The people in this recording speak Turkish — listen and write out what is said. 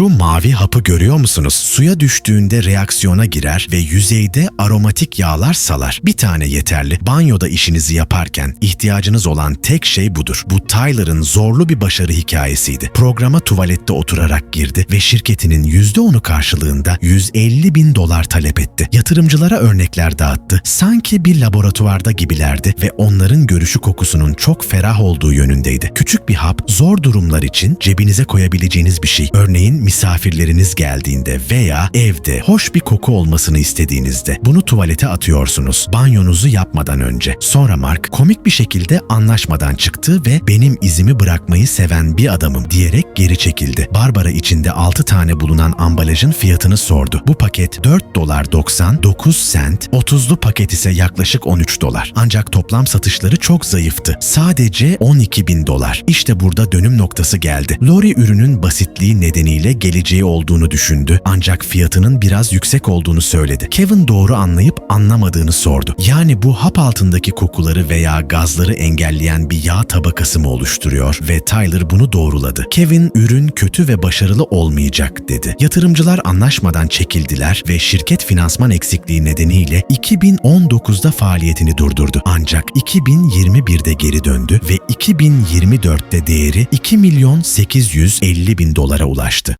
Şu mavi hapı görüyor musunuz? Suya düştüğünde reaksiyona girer ve yüzeyde aromatik yağlar salar. Bir tane yeterli. Banyoda işinizi yaparken ihtiyacınız olan tek şey budur. Bu Tyler'ın zorlu bir başarı hikayesiydi. Programa tuvalette oturarak girdi ve şirketinin %10'u karşılığında 150 bin dolar talep etti. Yatırımcılara örnekler dağıttı. Sanki bir laboratuvarda gibilerdi ve onların görüşü kokusunun çok ferah olduğu yönündeydi. Küçük bir hap zor durumlar için cebinize koyabileceğiniz bir şey. Örneğin misafirleriniz geldiğinde veya evde hoş bir koku olmasını istediğinizde bunu tuvalete atıyorsunuz banyonuzu yapmadan önce. Sonra Mark komik bir şekilde anlaşmadan çıktı ve benim izimi bırakmayı seven bir adamım diyerek geri çekildi. Barbara içinde 6 tane bulunan ambalajın fiyatını sordu. Bu paket 4 dolar 99 cent, 30'lu paket ise yaklaşık 13 dolar. Ancak toplam satışları çok zayıftı. Sadece 12 bin dolar. İşte burada dönüm noktası geldi. Lori ürünün basitliği nedeniyle geleceği olduğunu düşündü ancak fiyatının biraz yüksek olduğunu söyledi. Kevin doğru anlayıp anlamadığını sordu. Yani bu hap altındaki kokuları veya gazları engelleyen bir yağ tabakası mı oluşturuyor ve Tyler bunu doğruladı. Kevin ürün kötü ve başarılı olmayacak dedi. Yatırımcılar anlaşmadan çekildiler ve şirket finansman eksikliği nedeniyle 2019'da faaliyetini durdurdu. Ancak 2021'de geri döndü ve 2024'te değeri 2 milyon 850 bin dolara ulaştı.